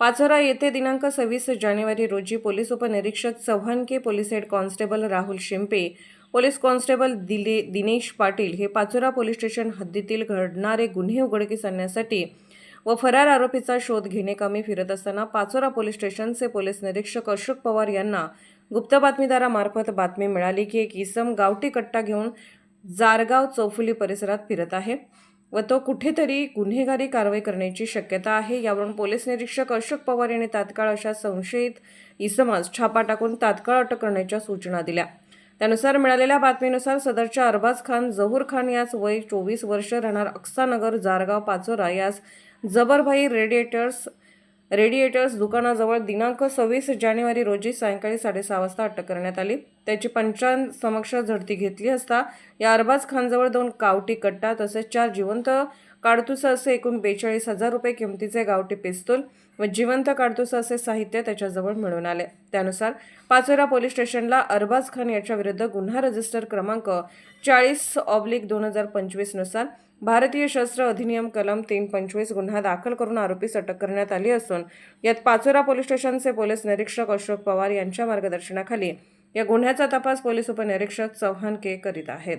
पाचोरा येथे दिनांक सव्वीस जानेवारी रोजी पोलीस उपनिरीक्षक चव्हाण के police head constable Rahul Shimpe police constable दिले दिनेश पाटील हे पाचोरा पोलीस स्टेशन हद्दीतील घडणारे गुन्हे उघडकीस आणण्यासाठी व फरार आरोपीचा शोध घेणेकामी फिरत असताना पाचोरा पोलीस स्टेशनचे पोलीस निरीक्षक अशोक पवार यांना गुप्त बातमीदारामार्फत बातमी मिळाली की एक इसम गावठी कट्टा घेऊन जारगाव चौफुली परिसरात फिरत आहे. व तो कुठेतरी गुन्हेगारी कारवाई करण्याची शक्यता आहे. यावरून पोलीस निरीक्षक अशोक पवार यांनी तात्काळ अशा संशयित इसमास छापा टाकून तात्काळ अटक करण्याच्या सूचना दिल्या. त्यानुसार मिळालेल्या बातमीनुसार सदरच्या अरबाज खान जहूर खान यास वय चोवीस वर्ष राहणार अक्सानगर जारगाव पाचोरा यास जबरभाई रेडिएटर्स रेडिएटर्स दुकानाजवळ दिनांक सव्वीस जानेवारी रोजी सायंकाळी साडेसहा वाजता अटक करण्यात आली. त्याची पंचांसमक्ष झडती घेतली असता या अरबाज खानजवळ दोन कावटी कट्टा तसेच चार जिवंत काडतुस असे एकूण बेचाळीस हजार रुपये किमतीचे गावठी पिस्तूल व जिवंत काडतुस असे साहित्य त्याच्याजवळ मिळून आले. त्यानुसार पाचोरा पोलीस स्टेशनला अरबाज खान याच्या विरुद्ध गुन्हा रजिस्टर क्रमांक चाळीस ऑब्लिक दोन हजार पंचवीसनुसार भारतीय शस्त्र अधिनियम कलम तीन पंचवीस गुन्हा दाखल करून आरोपीस अटक करण्यात आली असून यात पाचोरा पोलीस स्टेशनचे पोलीस निरीक्षक अशोक पवार यांच्या मार्गदर्शनाखाली या गुन्ह्याचा तपास पोलीस उपनिरीक्षक चव्हाण के करीत आहेत.